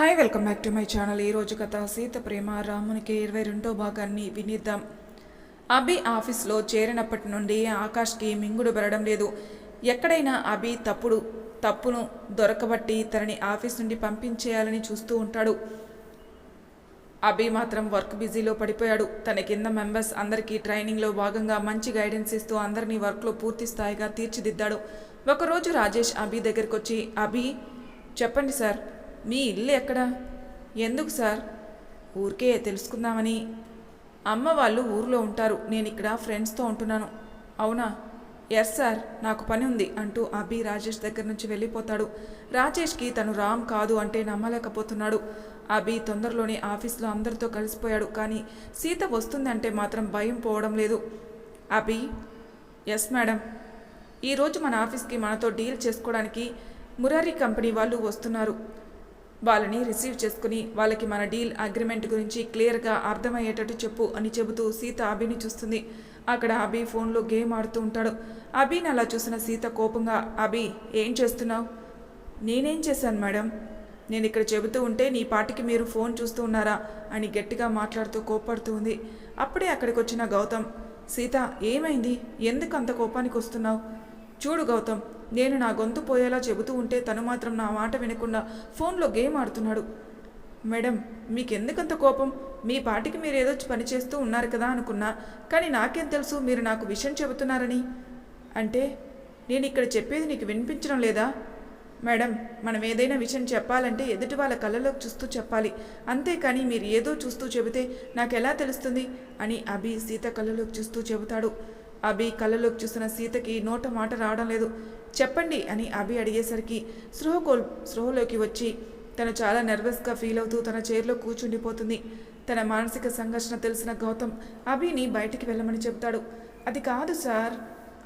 Hi welcome back to my channel ఈరోజు కథ సీత ప్రేమ రామునికి ఇరవై రెండో భాగాన్ని వినిద్దాం. అభి ఆఫీస్లో చేరినప్పటి నుండి ఆకాష్కి మింగుడు పెరగడం లేదు. ఎక్కడైనా అభి తప్పుడు తప్పును దొరకబట్టి తనని ఆఫీస్ నుండి పంపించేయాలని చూస్తూ ఉంటాడు. అభి మాత్రం వర్క్ బిజీలో పడిపోయాడు. తన కింద మెంబర్స్ అందరికీ ట్రైనింగ్లో భాగంగా మంచి గైడెన్స్ ఇస్తూ అందరినీ వర్క్లో పూర్తి స్థాయిగా తీర్చిదిద్దాడు. ఒకరోజు రాజేష్ అభి దగ్గరికి వచ్చి అభి చెప్పండి సార్. మీ ఇల్లు ఎక్కడా? ఎందుకు సార్? ఊరికే తెలుసుకుందామని. అమ్మ వాళ్ళు ఊర్లో ఉంటారు. నేను ఇక్కడ ఫ్రెండ్స్తో ఉంటున్నాను. అవునా? ఎస్ సార్ నాకు పని ఉంది అంటూ అభి రాజేష్ దగ్గర నుంచి వెళ్ళిపోతాడు. రాజేష్కి తను రామ్ కాదు అంటే నమ్మలేకపోతున్నాడు. అభి తొందరలోనే ఆఫీస్లో అందరితో కలిసిపోయాడు. కానీ సీత వస్తుందంటే మాత్రం భయం పోవడం లేదు. అభి? Yes madam. ఈరోజు మన ఆఫీస్కి మనతో డీల్ చేసుకోవడానికి మురారి కంపెనీ వాళ్ళు వస్తున్నారు. వాళ్ళని రిసీవ్ చేసుకుని వాళ్ళకి మన డీల్ అగ్రిమెంట్ గురించి క్లియర్గా అర్థమయ్యేటట్టు చెప్పు అని చెబుతూ సీత అభిని చూస్తుంది. అక్కడ అభి ఫోన్లో గేమ్ ఆడుతూ ఉంటాడు. అభిని అలా చూసిన సీత కోపంగా అభి ఏం చేస్తున్నావు? నేనేం చేశాను మేడం. నేను ఇక్కడ చెబుతూ ఉంటే నీ పాటికి మీరు ఫోన్ చూస్తూ ఉన్నారా? అని గట్టిగా మాట్లాడుతూ కోపడుతూ ఉంది. అప్పుడే అక్కడికి వచ్చిన గౌతమ్ సీత ఏమైంది? ఎందుకు అంత కోపానికి వస్తున్నావు? చూడు గౌతమ్ నేను నా గొంతు పోయేలా చెబుతూ ఉంటే తను మాత్రం నా మాట వినకుండా ఫోన్లో గేమ్ ఆడుతున్నాడు. మేడం మీకెందుకంత కోపం? మీ పాటికి మీరు ఏదో పని చేస్తూ ఉన్నారు కదా అనుకున్నా కానీ నాకేం తెలుసు మీరు నాకు విషయం చెబుతున్నారని. అంటే నేను ఇక్కడ చెప్పేది నీకు వినిపించడం లేదా? మేడం మనం ఏదైనా విషయం చెప్పాలంటే ఎదుటి వాళ్ళ కళ్ళలోకి చూస్తూ చెప్పాలి. అంతేకాని మీరు ఏదో చూస్తూ చెబితే నాకు ఎలా తెలుస్తుంది? అని అభి సీత కళ్ళలోకి చూస్తూ చెబుతాడు. అభి కళ్ళలోకి చూసిన సీతకి నోట మాట రావడం లేదు. చెప్పండి అని అభి అడిగేసరికి స్పృహ కోల్ స్పృహలోకి వచ్చి తను చాలా నర్వస్గా ఫీల్ అవుతూ తన చైర్లో కూర్చుండిపోతుంది. తన మానసిక సంఘర్షణ తెలిసిన గౌతమ్ అభిని బయటికి వెళ్ళమని చెప్తాడు. అది కాదు సార్.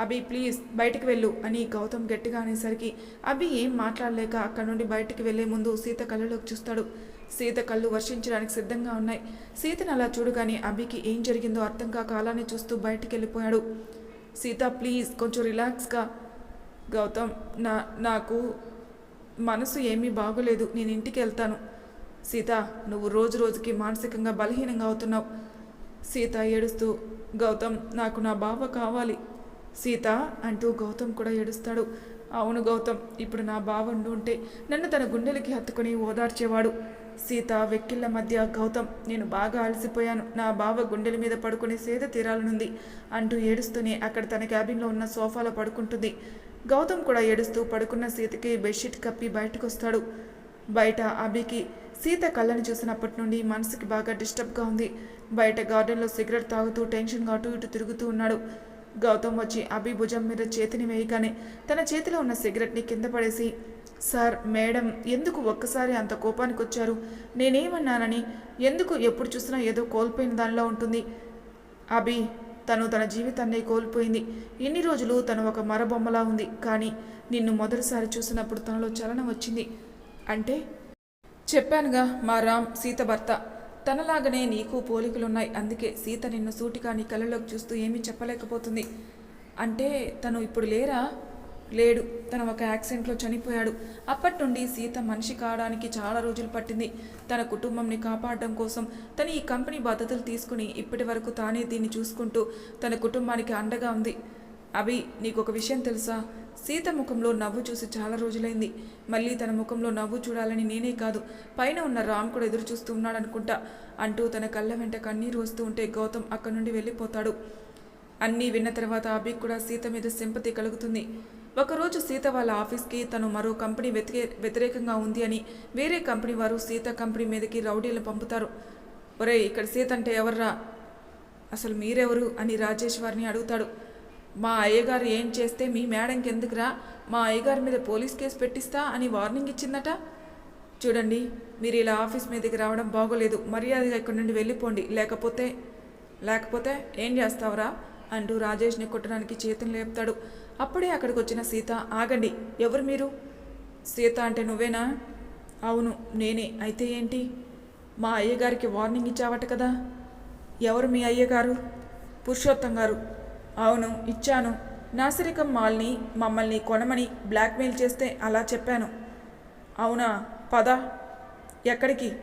అభి ప్లీజ్ బయటికి వెళ్ళు అని గౌతమ్ గట్టిగా అనేసరికి అభి ఏం మాట్లాడలేక అక్కడి నుండి బయటికి వెళ్ళే ముందు సీత కళ్ళలోకి చూస్తాడు. సీత కళ్ళు వర్షించడానికి సిద్ధంగా ఉన్నాయి. సీతను అలా చూడగానే అభికి ఏం జరిగిందో అర్థం కాక అలానే చూస్తూ బయటికి వెళ్ళిపోయాడు. సీత ప్లీజ్ కొంచెం రిలాక్స్గా గౌతమ్ నా నాకు మనసు ఏమీ బాగోలేదు. నేను ఇంటికి వెళ్తాను. సీత నువ్వు రోజు రోజుకి మానసికంగా బలహీనంగా అవుతున్నావు. సీత ఏడుస్తూ గౌతమ్ నాకు నా బావ కావాలి. సీత అంటూ గౌతమ్ కూడా ఏడుస్తాడు. అవును గౌతమ్ ఇప్పుడు నా బావ ఉంటే నన్ను తన గుండెలకి హత్తుకొని ఓదార్చేవాడు. సీత వెక్కిళ్ళ మధ్య గౌతమ్ నేను బాగా అలసిపోయాను. నా బావ గుండెల మీద పడుకుని సేద తీరాలనుంది అంటూ ఏడుస్తూనే అక్కడ తన క్యాబిన్లో ఉన్న సోఫాలో పడుకుంటుంది. గౌతమ్ కూడా ఏడుస్తూ పడుకున్న సీతకి బెడ్షీట్ కప్పి బయటకు వస్తాడు బయట అభికి సీత కళ్ళని చూసినప్పటి నుండి మనసుకి బాగా డిస్టర్బ్గా ఉంది. బయట గార్డెన్లో సిగరెట్ తాగుతూ టెన్షన్గా అటు ఇటు తిరుగుతూ ఉన్నాడు. గౌతమ్ వచ్చి అభి భుజం మీద చేతిని వేయగానే తన చేతిలో ఉన్న సిగరెట్ని కింద పడేసి సార్ మేడం ఎందుకు ఒక్కసారి అంత కోపానికి వచ్చారు నేనేమన్నానని? ఎందుకు ఎప్పుడు చూసినా ఏదో కోల్పోయిన దానిలో ఉంటుంది. అభి తను తన జీవితాన్నే కోల్పోయింది. ఇన్ని రోజులు తను ఒక మరబొమ్మలా ఉంది. కానీ నిన్ను మొదటిసారి చూసినప్పుడు తనలో చలనం వచ్చింది. అంటే? చెప్పానుగా మా రామ్ సీత భర్త. తనలాగనే నీకు పోలికలున్నాయి. అందుకే సీత నిన్ను సూటిగా నీ కళ్ళలోకి చూస్తూ ఏమీ చెప్పలేకపోతుంది. అంటే తను ఇప్పుడు లేరా? లేడు. తను ఒక యాక్సిడెంట్లో చనిపోయాడు. అప్పటి నుండి సీత మనిషి కావడానికి చాలా రోజులు పట్టింది. తన కుటుంబంని కాపాడడం కోసం తను ఈ కంపెనీ బాధ్యతలు తీసుకుని ఇప్పటి వరకు తానే దీన్ని చూసుకుంటూ తన కుటుంబానికి అండగా ఉంది. అభి నీకు ఒక విషయం తెలుసా? సీత ముఖంలో నవ్వు చూసి చాలా రోజులైంది. మళ్ళీ తన ముఖంలో నవ్వు చూడాలని నేనే కాదు పైన ఉన్న రామ్ కూడా ఎదురు చూస్తూ ఉన్నాడనుకుంటా అంటూ తన కళ్ళ వెంట కన్నీరు వస్తూ ఉంటే గౌతమ్ అక్కడి నుండి వెళ్ళిపోతాడు. అన్నీ విన్న తర్వాత అభి కూడా సీత మీద సింపతి కలుగుతుంది. ఒకరోజు సీత వాళ్ళ ఆఫీస్కి తను మరో కంపెనీ వ్యతిరే వ్యతిరేకంగా ఉంది అని వేరే కంపెనీ వారు సీత కంపెనీ మీదకి రౌడీలు పంపుతారు. ఒరే ఇక్కడ సీత అంటే ఎవర్రా? అసలు మీరెవరు? అని రాజేష్ వారిని అడుగుతాడు. మా అయ్యగారు ఏం చేస్తే మీ మేడంకి ఎందుకురా మా అయ్యగారి మీద పోలీస్ కేసు పెట్టిస్తా అని వార్నింగ్ ఇచ్చిందట. చూడండి మీరు ఇలా ఆఫీస్ మీదకి రావడం బాగోలేదు. మర్యాదగా ఇక్కడి నుండి వెళ్ళిపోండి. లేకపోతే లేకపోతే ఏం చేస్తావురా? అంటూ రాజేష్ని కొట్టడానికి చేతిని లేపుతాడు. అప్పుడే అక్కడికి వచ్చిన సీత ఆగండి ఎవరు మీరు? సీత అంటే నువ్వేనా? అవును నేనే. అయితే ఏంటి? మా అయ్యగారికి వార్నింగ్ ఇచ్చావట కదా. ఎవరు మీ అయ్యగారు? పురుషోత్తం గారు. అవును ఇచ్చాను. నాసిరికం మాల్ని మమ్మల్ని కొనమని బ్లాక్మెయిల్ చేస్తే అలా చెప్పాను. అవునా? పద. ఎక్కడికి?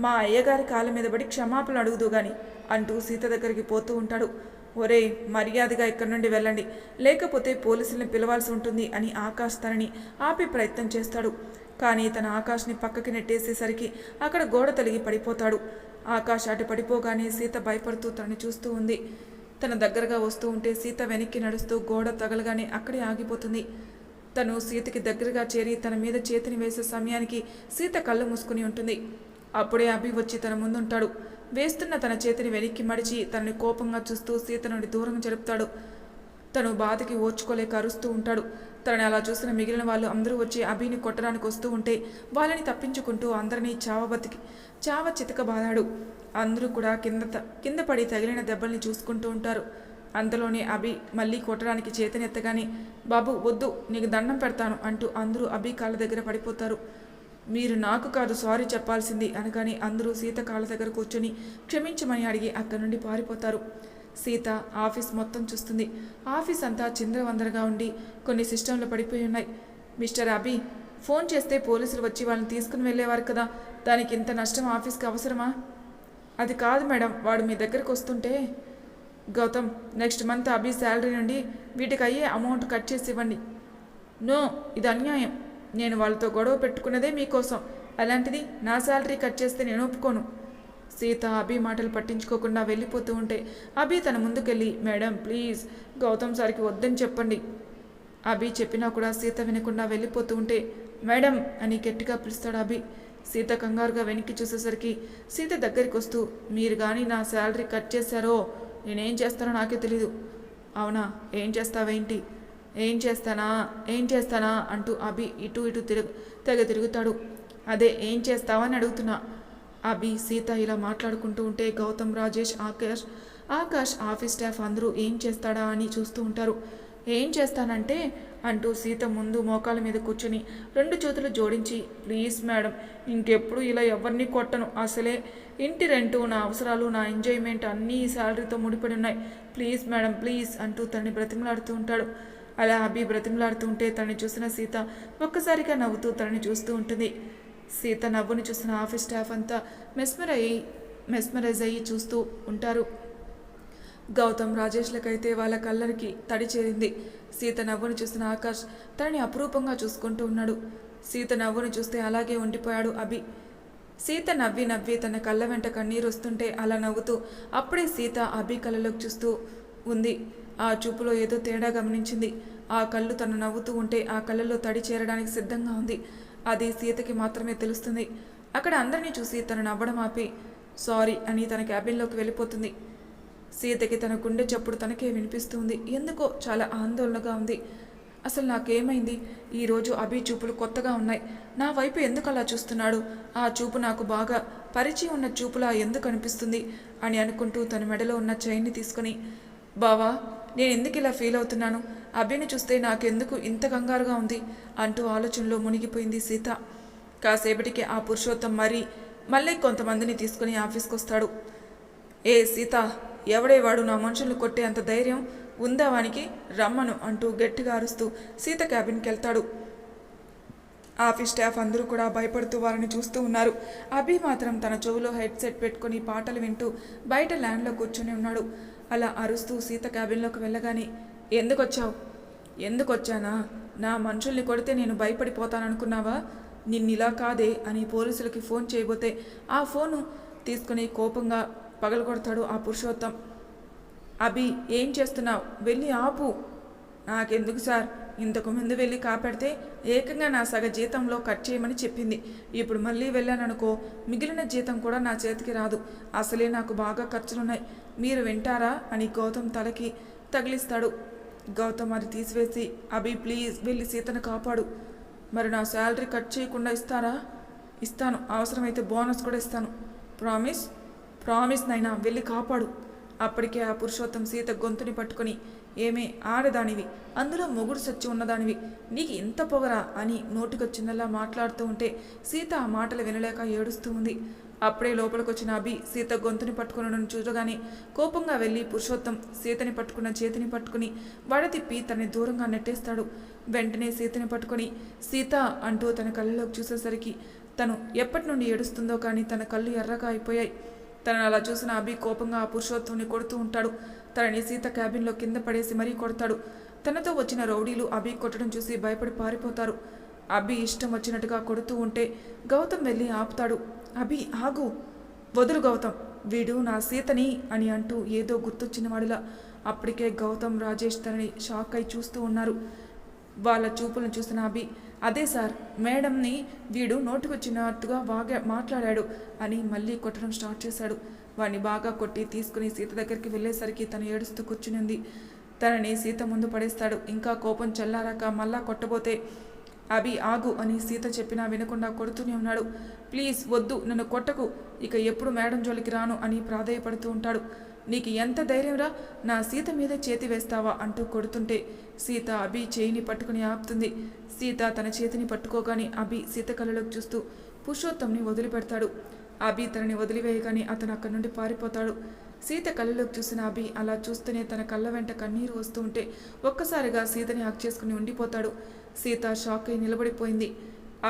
మా అయ్యగారి కాళ్ళ మీద పడి క్షమాపణ అడుగుదు గాని అంటూ సీత దగ్గరికి పోతూ ఉంటాడు. ఒరే మర్యాదగా ఇక్కడి నుండి వెళ్ళండి. లేకపోతే పోలీసుల్ని పిలవాల్సి ఉంటుంది అని ఆకాష్ తనని ఆపే ప్రయత్నం చేస్తాడు. కానీ తన ఆకాష్ని పక్కకి నెట్టేసేసరికి అక్కడ గోడ తలిగి పడిపోతాడు. ఆకాష్ అటు పడిపోగానే సీత భయపడుతూ తనని చూస్తూ ఉంది. తన దగ్గరగా వస్తూ ఉంటే సీత వెనక్కి నడుస్తూ గోడ తగలగానే అక్కడే ఆగిపోతుంది. తను సీతకి దగ్గరగా చేరి తన మీద చేతిని వేసే సమయానికి సీత కళ్ళు మూసుకుని ఉంటుంది. అప్పుడే అభి వచ్చి తన ముందుంటాడు. వేస్తున్న తన చేతిని వెనక్కి మడిచి తనని కోపంగా చూస్తూ సీత నుండి దూరం జరుపుతాడు. తను బాధకి ఓర్చుకోలేక అరుస్తూ ఉంటాడు. తనని అలా చూసిన మిగిలిన వాళ్ళు అందరూ వచ్చి అభిని కొట్టడానికి వస్తూ ఉంటే వాళ్ళని తప్పించుకుంటూ అందరినీ చావబతికి చావ చితకబాదాడు అందరూ కూడా కింద త- కింద పడి తగిలిన దెబ్బల్ని చూసుకుంటూ ఉంటారు. అంతలోనే అభి మళ్ళీ కొట్టడానికి చేతనెత్తగానే బాబు వద్దు నీకు దండం పెడతాను అంటూ అందరూ అభి కాళ్ళ దగ్గర పడిపోతారు. మీరు నాకు కాదు సారీ చెప్పాల్సింది అనగానే అందరూ సీత కాళ్ళ దగ్గర కూర్చొని క్షమించమని అడిగి అక్కడి నుండి పారిపోతారు. సీత ఆఫీస్ మొత్తం చూస్తుంది. ఆఫీస్ అంతా చిందరవందరగా ఉండి కొన్ని సిస్టంలు పడిపోయి ఉన్నాయి. మిస్టర్ అభి ఫోన్ చేస్తే పోలీసులు వచ్చి వాళ్ళని తీసుకుని వెళ్ళేవారు కదా. దానికి ఇంత నష్టం ఆఫీస్కి అవసరమా? అది కాదు మేడం వాడు మీ దగ్గరకు వస్తుంటే. Gautam next month Abhi salary నుండి వీటికి అయ్యే అమౌంట్ కట్ చేసి ఇవ్వండి. నో ఇది అన్యాయం. నేను వాళ్ళతో గొడవ పెట్టుకున్నదే మీకోసం. అలాంటిది నా శాలరీ కట్ చేస్తే నేను ఒప్పుకోను. సీత అభి మాటలు పట్టించుకోకుండా వెళ్ళిపోతూ ఉంటే అభి తన ముందుకెళ్ళి మేడం ప్లీజ్ గౌతమ్ సార్కి వద్దని చెప్పండి. అభి చెప్పినా కూడా సీత వినకుండా వెళ్ళిపోతూ ఉంటే మేడం అని గట్టిగా పిలుస్తాడు అభి. సీత కంగారుగా వెనక్కి చూసేసరికి సీత దగ్గరికి వస్తూ మీరు కానీ నా శాలరీ కట్ చేశారో నేనేం చేస్తానో నాకే తెలీదు. అవునా ఏం చేస్తావేంటి? ఏం చేస్తానా? ఏం చేస్తానా? అంటూ అభి ఇటు ఇటు తిరుగు తెగ తిరుగుతాడు. అదే ఏం చేస్తావని అడుగుతున్నా. అభి సీత ఇలా మాట్లాడుకుంటూ ఉంటే గౌతమ్ రాజేష్ ఆకాష్ ఆకాష్ ఆఫీస్ స్టాఫ్ అందరూ ఏం చేస్తాడా అని చూస్తూ ఉంటారు. ఏం చేస్తానంటే అంటూ సీత ముందు మోకాల మీద కూర్చొని రెండు చేతులు జోడించి ప్లీజ్ మేడం ఇంకెప్పుడు ఇలా ఎవరిని కొట్టను. అసలే ఇంటి రెంటు నా అవసరాలు నా ఎంజాయ్మెంట్ అన్నీ ఈ శాలరీతో ముడిపడి ఉన్నాయి. ప్లీజ్ మేడం ప్లీజ్ అంటూ తనని బ్రతిమలాడుతూ ఉంటాడు. అలా అభి బ్రతిమలాడుతుంటే తనని చూసిన సీత ఒక్కసారిగా నవ్వుతూ తనని చూస్తూ ఉంటుంది. సీత నవ్వుని చూసిన ఆఫీస్ స్టాఫ్ అంతా మెస్మర్ అయ్యి మెస్మరైజ్ అయ్యి చూస్తూ ఉంటారు. గౌతమ్ రాజేష్లకైతే వాళ్ళ కళ్ళకి తడి చేరింది. సీత నవ్వును చూసిన ఆకాష్ తనని అపురూపంగా చూసుకుంటూ ఉన్నాడు. సీత నవ్వును చూస్తే అలాగే ఉండిపోయాడు అభి. సీత నవ్వి నవ్వి తన కళ్ళ వెంట కన్నీరు వస్తుంటే అలా నవ్వుతూ అప్పుడే సీత అభి కళ్ళలోకి చూస్తూ ఉంది. ఆ చూపులో ఏదో తేడా గమనించింది. ఆ కళ్ళు తను నవ్వుతూ ఉంటే ఆ కళ్ళలో తడి చేరడానికి సిద్ధంగా ఉంది. అది సీతకి మాత్రమే తెలుస్తుంది. అక్కడ అందరినీ చూసి తను నవ్వడం ఆపి సారీ అని తన క్యాబిన్లోకి వెళ్ళిపోతుంది. సీతకి తన గుండె చప్పుడు తనకే వినిపిస్తుంది. ఎందుకో చాలా ఆందోళనగా ఉంది. అసలు నాకేమైంది? ఈరోజు అభి చూపులు కొత్తగా ఉన్నాయి. నా వైపు ఎందుకు అలా చూస్తున్నాడు? ఆ చూపు నాకు బాగా పరిచయం ఉన్న చూపులా ఎందుకు అనిపిస్తుంది? అని అనుకుంటూ తన మెడలో ఉన్న చైన్ని తీసుకొని బావా నేను ఎందుకు ఇలా ఫీల్ అవుతున్నాను? అభిని చూస్తే నాకెందుకు ఇంత కంగారుగా ఉంది? అంటూ ఆలోచనలో మునిగిపోయింది సీత. కాసేపటికి ఆ పురుషోత్తం మరీ మళ్ళీ కొంతమందిని తీసుకుని ఆఫీస్కి వస్తాడు ఏ సీత ఎవడే వాడు నా మనుషులు కొట్టే అంత ధైర్యం ఉందా వానికి? రమ్మను అంటూ గట్టిగా అరుస్తూ సీత క్యాబిన్కి వెళ్తాడు ఆఫీస్ స్టాఫ్ అందరూ కూడా భయపడుతూ వారిని చూస్తూ ఉన్నారు. అభి మాత్రం తన చెవులో హెడ్సెట్ పెట్టుకుని పాటలు వింటూ బయట ల్యాండ్లో కూర్చొని ఉన్నాడు. అలా అరుస్తూ సీత క్యాబిన్లోకి వెళ్ళగానే ఎందుకొచ్చావు? ఎందుకొచ్చానా? నా మనుషుల్ని కొడితే నేను భయపడిపోతాననుకున్నావా? నిన్నిలా కాదే అని పోలీసులకి ఫోన్ చేయబోతే ఆ ఫోను తీసుకుని కోపంగా పగలగొడతాడు ఆ పురుషోత్తం. అభి ఏం చేస్తున్నావు? వెళ్ళి ఆపు. నాకెందుకు సార్? ఇంతకు ముందు వెళ్ళి కాపాడితే ఏకంగా నా సగ జీతంలో కట్ చేయమని చెప్పింది. ఇప్పుడు మళ్ళీ వెళ్ళాననుకో మిగిలిన జీతం కూడా నా చేతికి రాదు. అసలే నాకు బాగా ఖర్చులున్నాయి. మీరు వింటారా? అని గౌతమ్ తలకి తగిలిస్తాడు. గౌతమ్ అది తీసివేసి అభి ప్లీజ్ వెళ్ళి సీతను కాపాడు. మరి నా శాలరీ కట్ చేయకుండా ఇస్తారా? ఇస్తాను. అవసరమైతే బోనస్ కూడా ఇస్తాను. ప్రామిస్? ప్రామిస్ నైనా వెళ్ళి కాపాడు. అప్పటికే ఆ పురుషోత్తం సీత గొంతుని పట్టుకొని ఏమే ఆడదానివి? అందులో మొగుడు సచ్చి ఉన్నదానివి. నీకు ఇంత పొగరా? అని నోటికొచ్చిందల్లా మాట్లాడుతూ ఉంటే సీత ఆ మాటలు వినలేక ఏడుస్తూ ఉంది. అప్పుడే లోపలికొచ్చిన అభి సీత గొంతుని పట్టుకుని చూడగానే కోపంగా వెళ్ళి పురుషోత్తం సీతని పట్టుకున్న చేతిని పట్టుకుని వడతిప్పి తనని దూరంగా నెట్టేస్తాడు. వెంటనే సీతని పట్టుకొని సీత అంటూ తన కళ్ళలోకి చూసేసరికి తను ఎప్పటి నుండి ఏడుస్తుందో కానీ తన కళ్ళు ఎర్రగా అయిపోయాయి. తనను అలా చూసిన అభి కోపంగా ఆ పురుషోత్తంని కొడుతూ ఉంటాడు. తనని సీత క్యాబిన్లో కింద పడేసి మరీ కొడతాడు. తనతో వచ్చిన రౌడీలు అభి కొట్టడం చూసి భయపడి పారిపోతారు. అభి ఇష్టం వచ్చినట్టుగా కొడుతూ ఉంటే గౌతమ్ వెళ్ళి ఆపుతాడు. అభి ఆగు. వదులు గౌతమ్. వీడు నా సీతని అని అంటూ ఏదో గుర్తొచ్చిన వాడిలా అప్పటికే గౌతమ్ రాజేష్ తనని షాక్ అయి చూస్తూ ఉన్నారు. వాళ్ళ చూపులను చూసిన అభి అదే సార్ మేడంని వీడు నోటుకొచ్చినట్టుగా బాగా మాట్లాడాడు అని మళ్ళీ కొట్టడం స్టార్ట్ చేశాడు. వాడిని బాగా కొట్టి తీసుకుని సీత దగ్గరికి వెళ్ళేసరికి తను ఏడుస్తూ కూర్చునింది. తనని సీత ముందు పడేస్తాడు. ఇంకా కోపం చల్లారాక మళ్ళా కొట్టబోతే అభి ఆగు అని సీత చెప్పినా వినకుండా కొడుతూనే ఉన్నాడు. ప్లీజ్ వద్దు నన్ను కొట్టకు. ఇక ఎప్పుడు మేడం జోలికి రాను అని ప్రాధేయపడుతూ ఉంటాడు. నీకు ఎంత ధైర్యంరా నా సీత మీద చేతి వేస్తావా అంటూ కొడుతుంటే సీత అభి చేయిని పట్టుకుని ఆపుతుంది. సీత తన చేతిని పట్టుకోగానే అభి సీత కళ్ళలోకి చూస్తూ పురుషోత్తంని వదిలిపెడతాడు. అభి తనని వదిలివేయగానే అతను అక్కడి నుండి పారిపోతాడు. సీత కళ్ళలోకి చూసిన అభి అలా చూస్తూనే తన కళ్ళ వెంట కన్నీరు వస్తూ ఉంటే ఒక్కసారిగా సీతని హక్ చేసుకుని ఉండిపోతాడు. సీత షాక్ అయి నిలబడిపోయింది.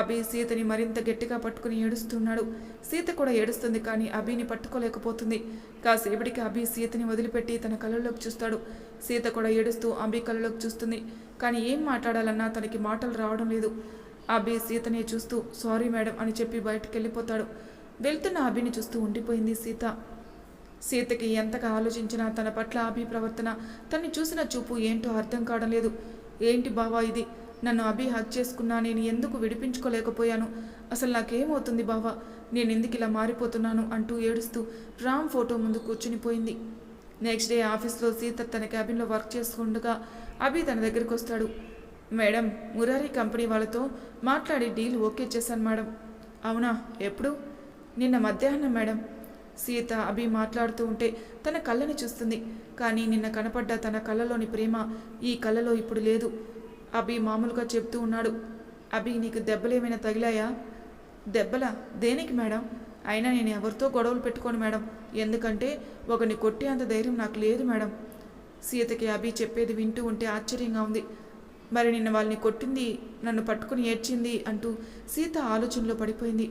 అభి సీతని మరింత గట్టిగా పట్టుకుని ఏడుస్తున్నాడు. సీత కూడా ఏడుస్తుంది కానీ అభిని పట్టుకోలేకపోతుంది. కాసేపటికి అభి సీతని వదిలిపెట్టి తన కళ్ళలోకి చూస్తాడు. సీత కూడా ఏడుస్తూ అభి కళ్ళలోకి చూస్తుంది. కానీ ఏం మాట్లాడాలన్నా తనకి మాటలు రావడం లేదు. అభి సీతని చూస్తూ సారీ మేడం అని చెప్పి బయటకు వెళ్ళిపోతాడు వెళ్తున్న అభిని చూస్తూ ఉండిపోయింది సీత. సీతకి ఎంతగా ఆలోచించినా తన పట్ల అభి ప్రవర్తన తన్ని చూసిన చూపు ఏంటో అర్థం కావడం లేదు. ఏంటి బావా ఇది? నన్ను అభి హక్ చేసుకున్నా నేను ఎందుకు విడిపించుకోలేకపోయాను? అసలు నాకేమవుతుంది బావా? నేను ఎందుకు ఇలా మారిపోతున్నాను? అంటూ ఏడుస్తూ రామ్ ఫోటో ముందు కూర్చునిపోయింది నెక్స్ట్ డే ఆఫీస్లో సీత తన క్యాబిన్లో వర్క్ చేసుకుండగా అభి తన దగ్గరికి వస్తాడు. మేడం మురారి కంపెనీ వాళ్ళతో మాట్లాడి డీల్ ఓకే చేశాను మేడం. అవునా? ఎప్పుడు? నిన్న మధ్యాహ్నం మేడం. సీత అభి మాట్లాడుతూ ఉంటే తన కళ్ళని చూస్తుంది. కానీ నిన్న కనపడ్డ తన కళ్ళలోని ప్రేమ ఈ కళ్ళలో ఇప్పుడు లేదు. అభి మామూలుగా చెప్తూ ఉన్నాడు. అభి నీకు దెబ్బలేమైనా తగిలాయా? దెబ్బలా? దేనికి మేడం? అయినా నేను ఎవరితో గొడవలు పెట్టుకోను మేడం. ఎందుకంటే ఒకని కొట్టే అంత ధైర్యం నాకు లేదు మేడం. సీతకి అభి చెప్పేది వింటూ ఉంటే ఆశ్చర్యంగా ఉంది. మరి నిన్న వాళ్ళని కొట్టింది నన్ను పట్టుకుని ఏడ్చింది అంటూ సీత ఆలోచనలో పడిపోయింది.